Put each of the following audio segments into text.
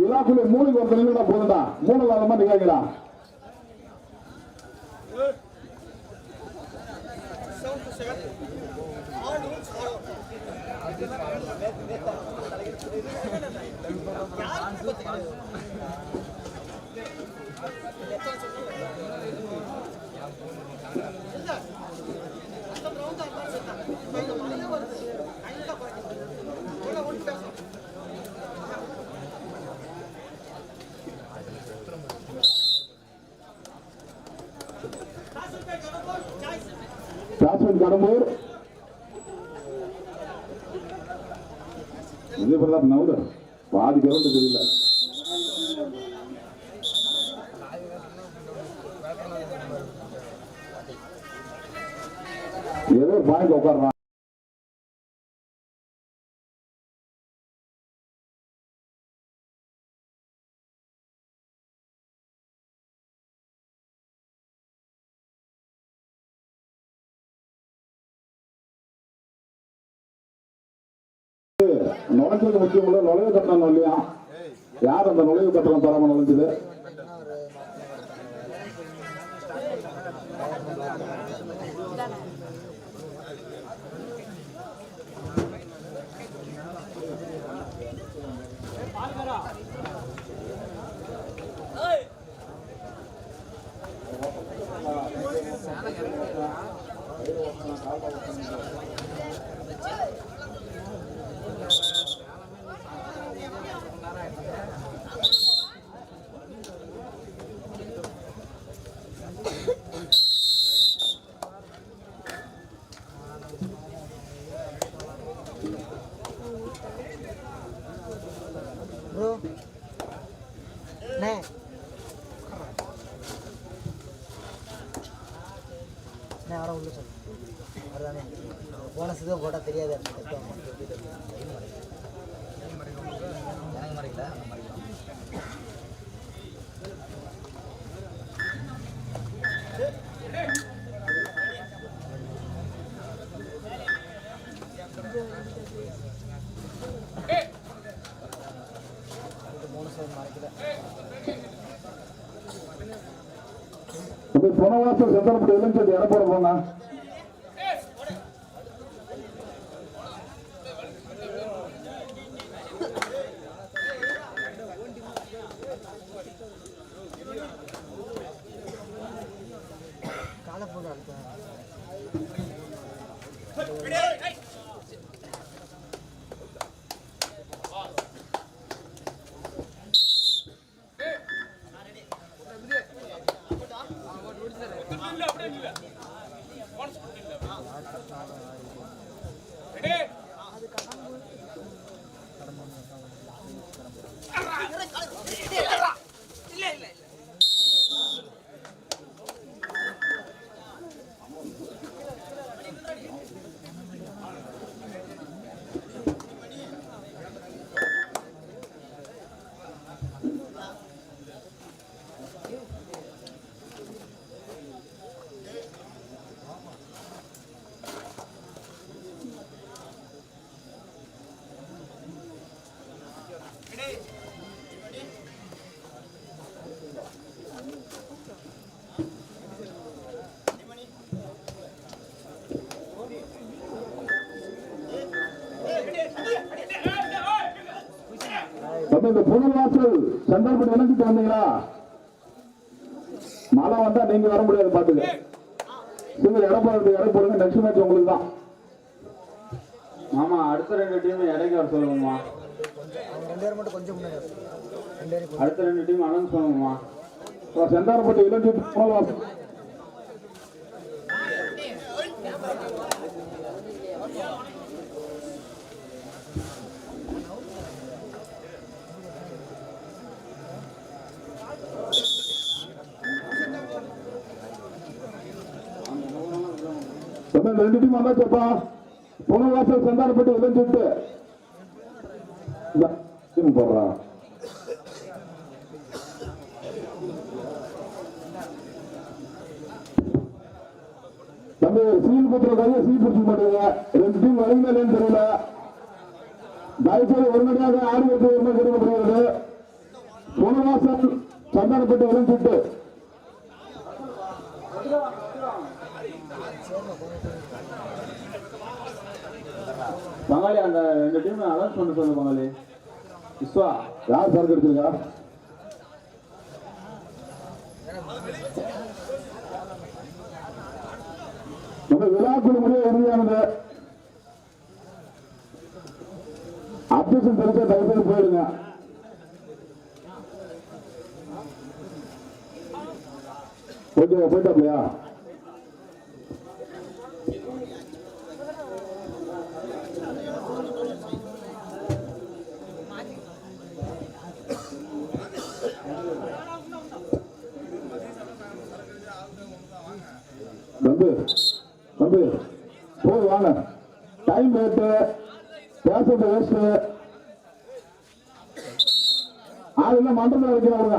விழாக்குள்ள மூணுக்கு ஒருத்தர் நின்னுடா போதும்டா. மூணு இல்லாத மாதிரி கேட்கடா ஜாஸ்மின் கடம்பூர் விஜய் பிரதாப் நவுரு பாதி கிரௌண்ட் தெரியல ஏதோ பாயிண்ட் உட்கார்றான் நுழைஞ்சது முக்கியம் இல்லை நுழைவு கட்டணம் இல்லையா? யார் அந்த நுழைவு கட்டணம் தராம நுழைஞ்சது? ப்ரோ அண்ணே அவரை உள்ள சொல்லு. அவர்தானே போனஸ் தான் போட்டால் தெரியாது. மூணு இப்ப புனவாசல் செந்தரப்பட்டு இல்லைன்னு இந்த புனர்வாசல் செந்தரப்பட்டு இணைஞ்சிட்டு வந்தீங்களா? மழை வந்தா நீங்க வர முடியாது பாத்துக்க. சிங்க இடம் போடுறது இடம் போடுங்க நெக்ஸ்ட் மேட்ச் உங்களுக்கு தான். மாமா அடுத்த ரெண்டு டீம் இடைக்கு வர சொல்லுங்கம்மா. அடுத்த ரெண்டு டீம் அனௌன்ஸ் பண்ணுங்கம்மா. செந்தாரப்பட்டு இளைஞி புனர்வாசல் தம்பி, இந்த ரெண்டு டீம் வந்தாச்சப்பா புனர்வாசல் செந்தாரப்பட்டு இளைஞ்சிட்டு டீம் போடுறா. தம்பி சீல் குத்துற கையை சீல் பிடிச்சிக்க மாட்டேங்க. ரெண்டு டீம் வரைங்க தெரியல. தயவுசெய்து உடனடியாக ஆடு ஒரு மணி கிடைக்கப்படுகிறது புனவாசல் சந்தனப்பட்டு விளைஞ்சிட்டு பங்காளி அந்த ரெண்டு டீம் அனௌன்ஸ் பண்ண சொல்லு பங்காளி விஸ்வா யார் சரக்கு எடுத்துருக்கா? நம்ம விழாக்குழு முடிய உறுதியானது அப்டேஷன் தெரிஞ்ச தயவுசெய்து போயிடுங்க. போயிட்டு போயிட்டாப்லையா தம்பி தம்பி போய் வாங்க. டைம் வேஸ்ட்டு பேசுறது வேஸ்ட்டு ஆளுங்க மண்டபத்தில் இறக்கிறாங்க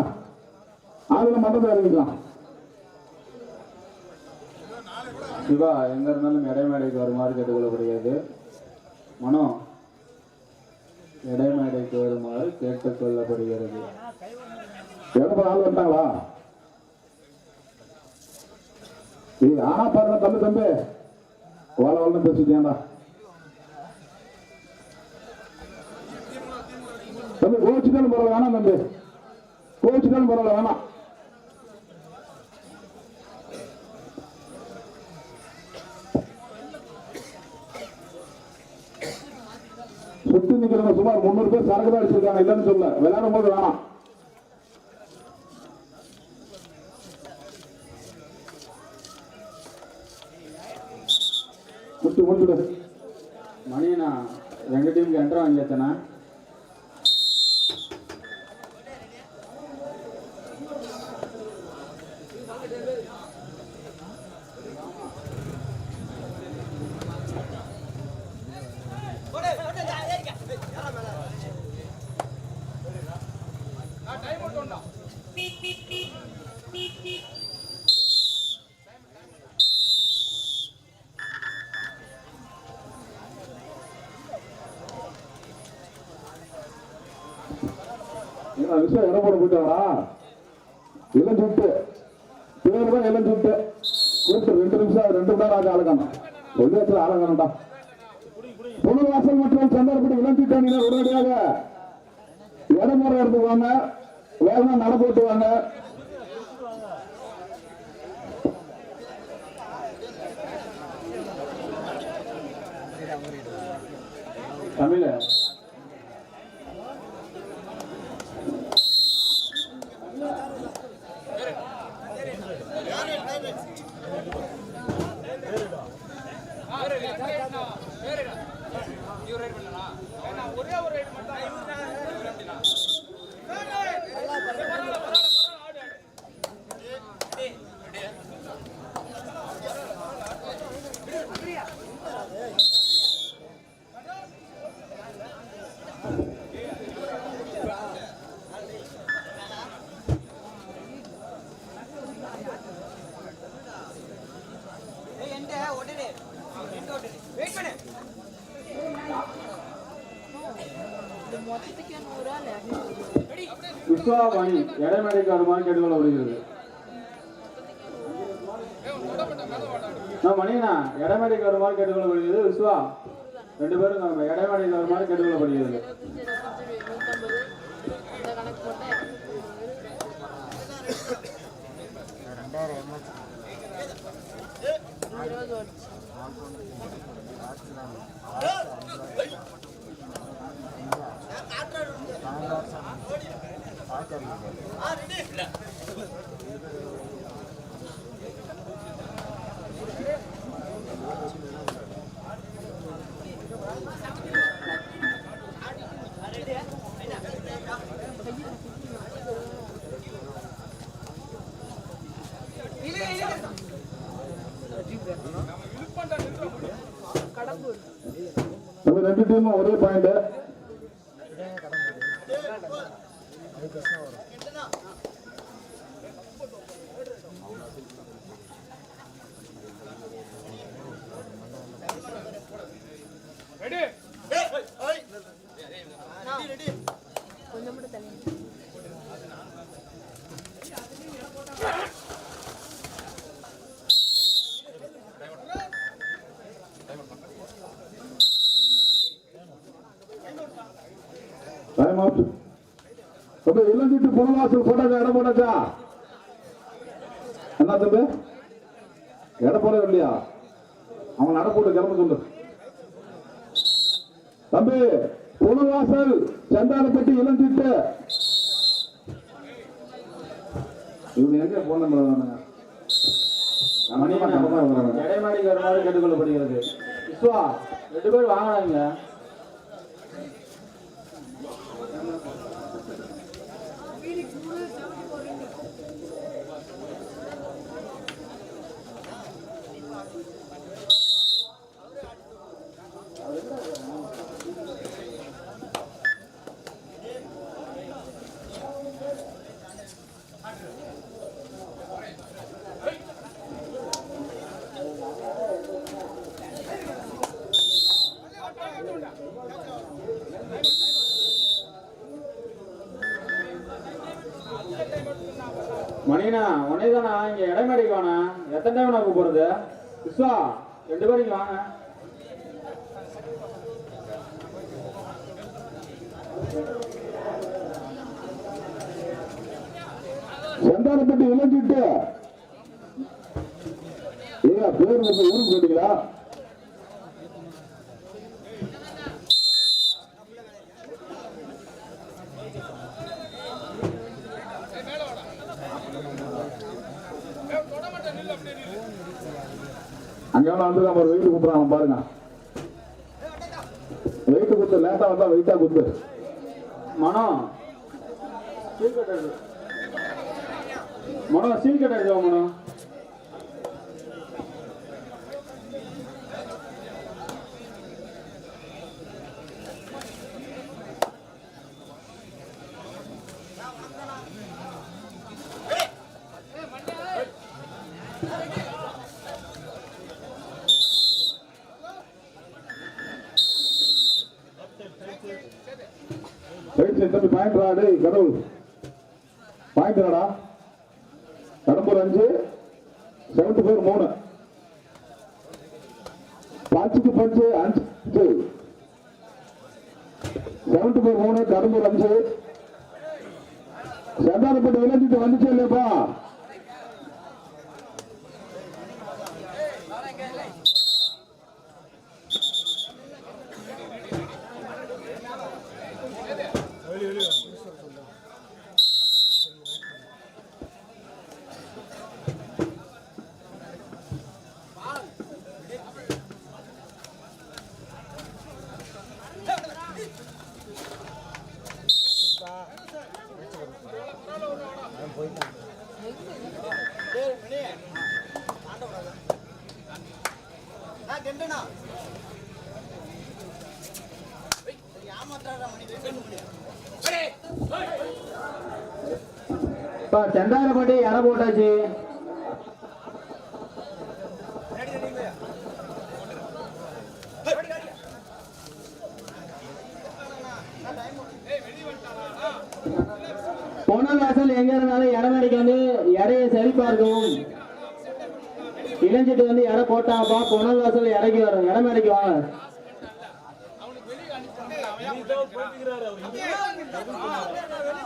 ஆளுங்க மண்டபத்தில் இறங்கிக்கலாம் சிவா எங்க இருந்தாலும் இடைமேடைக்கு வருமாறு கேட்டுக்கொள்ளப்படுகிறது மனோ இடைமேடைக்கு வருமாறு கேட்டுக்கொள்ளப்படுகிறது. இடத்துல ஆள் வந்துட்டாங்களா ஏய் ஆனா பாருங்க தம்பி தம்பி. ஓல ஓல பேசிட்டேன்டா தம்பி கோச்சிட்டாலும் பரவாயில்ல வேணாம் தம்பி. கோச்சிட்டாலும் பரவாயில்ல வேணாம். சுத்தி நிக்கிறவங்க சுமார் முந்நூறு பேர் சரக்கு தான் அடிச்சிருக்காங்க இல்லைன்னு சொல்ல. விளையாடும் போது வேணாம். முடிச்சு முடிச்சுடு நான் ரெண்டு டீமுக்கு என்ட்ரா வாங்கியாச்சண்ணா என்ன விஷயம் இடம் போட போயிட்டாரா இளம் சுட்டு பேர் ரெண்டு நிமிஷம் ரெண்டு மணி நேரம் ஆக ஒரு இடத்துல ஆளுங்கணும்டா புனர்வாசல் மற்றும் சந்தர்ப்படி இளம் உடனடியாக இடமுறை எடுத்து வாங்க வேகமா விஸ்வா மணி இடைமேடைக்கு வருமாறு கேட்டுக்கொள்ளப்படுகிறது நான் மணியண்ணா இடைமேடைக்கு வருமாறு கேட்டுக்கொள்ளப்படுகிறது விஸ்வா ரெண்டு பேரும் நம்ம இடைமேடைக்கு வருமாறு கேட்டுக்கொள்ளப்படுகிறது இருபத்தஞ்சி இருபத்தஞ்சி ரெண்டு டீமும் ஒரே பாயிண்ட் அது பிரச்சனை புனவாசல் போட்டாச்சா இடம் போட்டாச்சா? என்ன தம்பி. இடம் போட இல்லையா? அவன் நட போட்டு கிளம்ப சொல்லு. தம்பி புனவாசல் சந்தானப்பட்டி இளஞ்சிட்டு. இவங்க எங்க போன நம்பர் மணியண்ணா எடைமாடிக்கு வருமாறு கேட்டுக்கொள்ளப்படுகிறது. விஸ்வா. ரெண்டு பேர் வாங்கினாங்க. மணியண்ணா உனே தானா இங்க எடைமாடிக்கு வாண்ணா எத்தனை டைம் நான் போறது விஸ்வா ரெண்டு பேரும் இங்க வாங்க. செந்தாரப்பட்டி இளஞ்சிட்டு ஏங்க பேர் உங்க ஊருக்கு போட்டீங்களா அங்க எவ்வளவு வந்து நம்ம வெயிட் குத்துறான் பாருங்க. வெயிட் குத்து லேட்டா வந்தா வெயிட்டா குத்து. மனம் சீல் மனம் சீல் மனம் ரைட் தம்பி பாயிண்ட் ரா டேய் கடவுள் பாயிண்ட் ராடா கடம்பூர் அஞ்சு செவன்டி ஃபோர் மூணு. பஞ்சுக்கு பஞ்சு அஞ்சு செவன்டி ஃபோர் மூணு கடம்பூர் அஞ்சு. செந்தாரப்பட்டு விளைஞ்சிட்டு வந்துச்சு இல்லையாப்பா? இப்போ செந்தாரப்பட்டி இற போட்டாச்சு. பொன்னல் வாசல் எங்க இருந்தாலும் இடமடிக்கு வந்து இடைய சரி பார்க்கவும் இளைஞ்சிட்டு வந்து இட போட்டாப்பா பொன்னல் வாசல் இறக்கி வரும். இடமடிக்கு வாங்க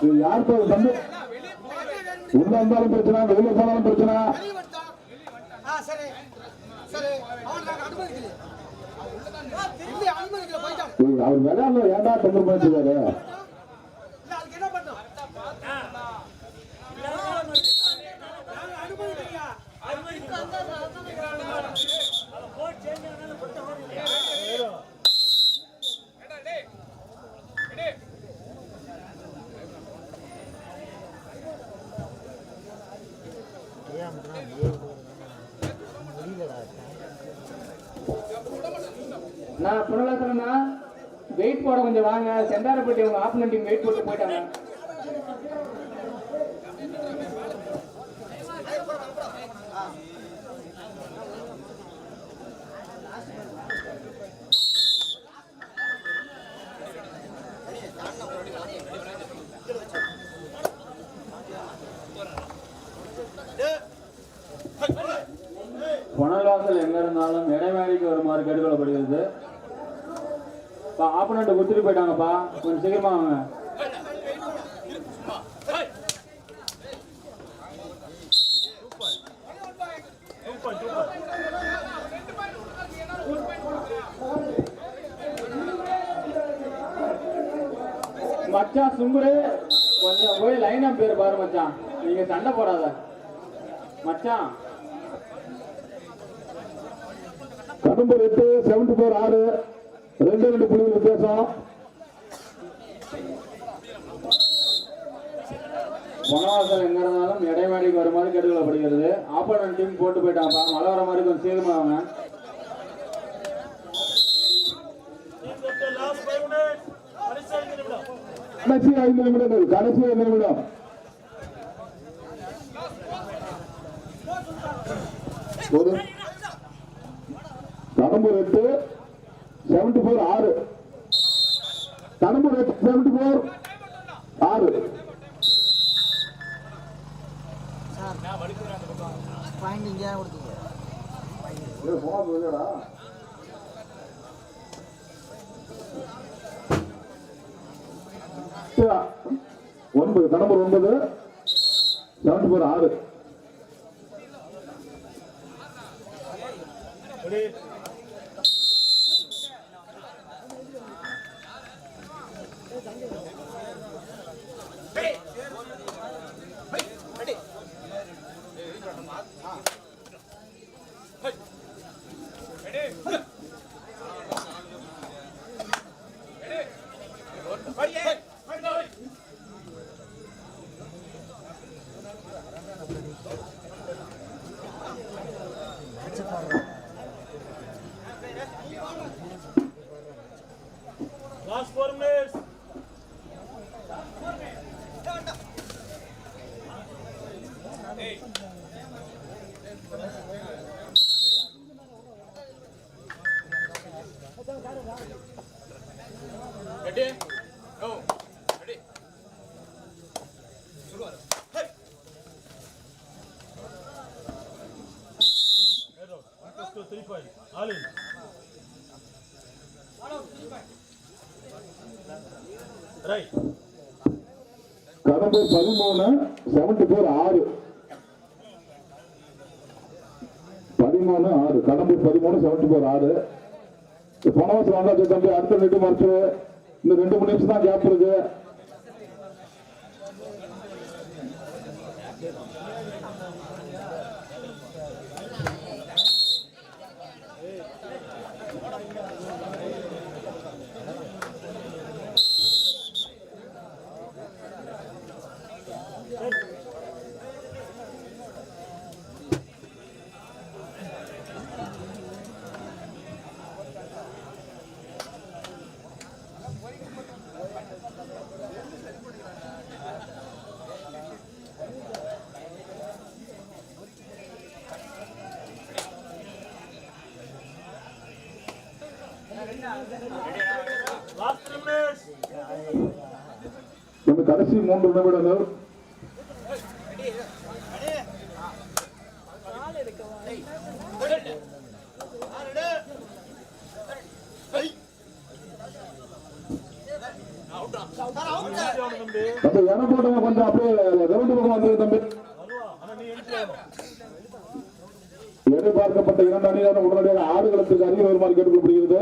இது யாருக்கு ஒரு தம்பி. உள்ள இருந்தாலும் பிரச்சனை வெளியில போனாலும் பிரச்சனை. அவர் விளையாடல ஏன்டா தொந்தரவு பண்ணிட்டு என்ன நான் புனலாசனம்னா வெயிட் போட கொஞ்சம் வாங்க. செந்தாரப்பட்டி உங்க ஆப்பனண்ட் வெயிட் போட்டு போயிட்டாங்க. இப்போ ஆப்பனண்ட் கொடுத்துட்டு போயிட்டாங்கப்பா. கொஞ்சம் சீக்கிரமா வாங்க. மச்சான் சுங்குரு கொஞ்சம் போய் லைனா பேர் பாரு மச்சான். நீங்க சண்டை போடாத. மச்சான். கடம்பூர் எட்டு செவன்டி ஃபோர் ஆறு. ரெண்டு ரெண்டு புள்ளிகள் வித்தியாசம். வனவாசல் எங்க இருந்தாலும் இடைவேளைக்கு வருமாறு கெடுக்கப்படுகிறது ஆப்போனன்ட் டீம் போட்டு போயிட்டாங்கப்பா மழை வர மாதிரி கொஞ்சம் சீக்கிரமா வாங்க கடைசி ஐந்து நிமிடங்கள் கடைசி ஐந்து நிமிடம். போது கடம்பூர் எட்டு. செவன்டி ஃபோர் ஆறு. கடம்பூர் செவன்டி ஃபோர் ஆறு. சார் ஒன்பது கடம்பூர் ஒன்பது. செவன்டி ஃபோர் ஆறு. Point. All பதிமூணு செவன்டி ஃபோர் ஆறு. பதிமூணு ஆறு. கடம்பு பதிமூணு செவன்டி ஃபோர் ஆறு. பணவசம் வந்தாச்சு தம்பி அடுத்த ரெண்டு மார்ச்சு இந்த ரெண்டு மூணு நிமிஷம் தான் கேப் இருக்கு. Last நம்ம கடைசி மூன்று நிமிடங்கள். போட்டவங்க கொஞ்சம் அப்படியே பக்கம் வந்தது தம்பி. எதிர்பார்க்கப்பட்ட இரண்டு அணியான உடனடியாக ஆடுகளுக்கு அருகில் வருமாறு கேட்டுக்கொள்ளப்படுகிறது.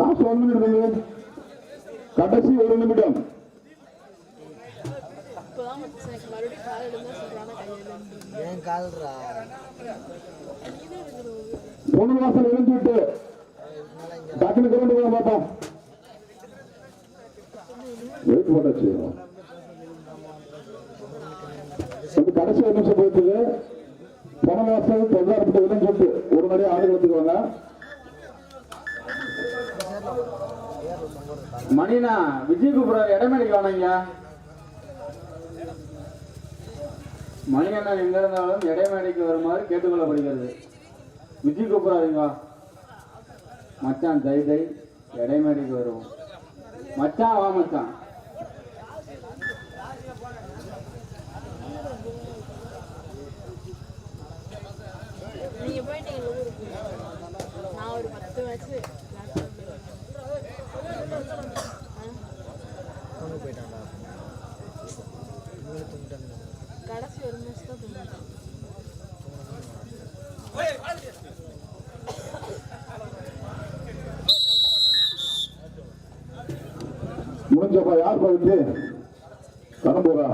லாஸ்ட் ஒன் மினிட் கடைசி ஒரு நிமிடம். பொண்ணு வாசல் இணைஞ்சு விட்டு. டக்குனு கிரௌண்டு போக பாப்பா வெயிட் போட்டாச்சு இது கடைசி ஒரு நிமிஷம் போயிட்டு பொண்ணு வாசல் விட்டு. ஒரு மணி ஆடு எடுத்துக்கோங்க மணினா விஜய் கூப்பிடுற இடமேடிக்கு வேணாங்கய்யா மணி அண்ணன் எங்க இருந்தாலும் இடைமேடைக்கு வருமாறு கேட்டுக்கொள்ளப்படுகிறது. விஜய் கூப்பிடாதீங்க மச்சான் தை தை இடைமேடைக்கு வருவோம் மச்சான் வா மச்சான் நீங்க போயிட்டீங்க ஊருக்கு நான் ஒரு பத்து மேட்ச் கொண்டு போயிட்டான்டா இவங்க தூங்கிட்டாங்க கடைசி ஒரு மேட்ச் தான் தூங்கிட்டேன் முடிஞ்சப்பா யார் பகுதி கடம்பூரா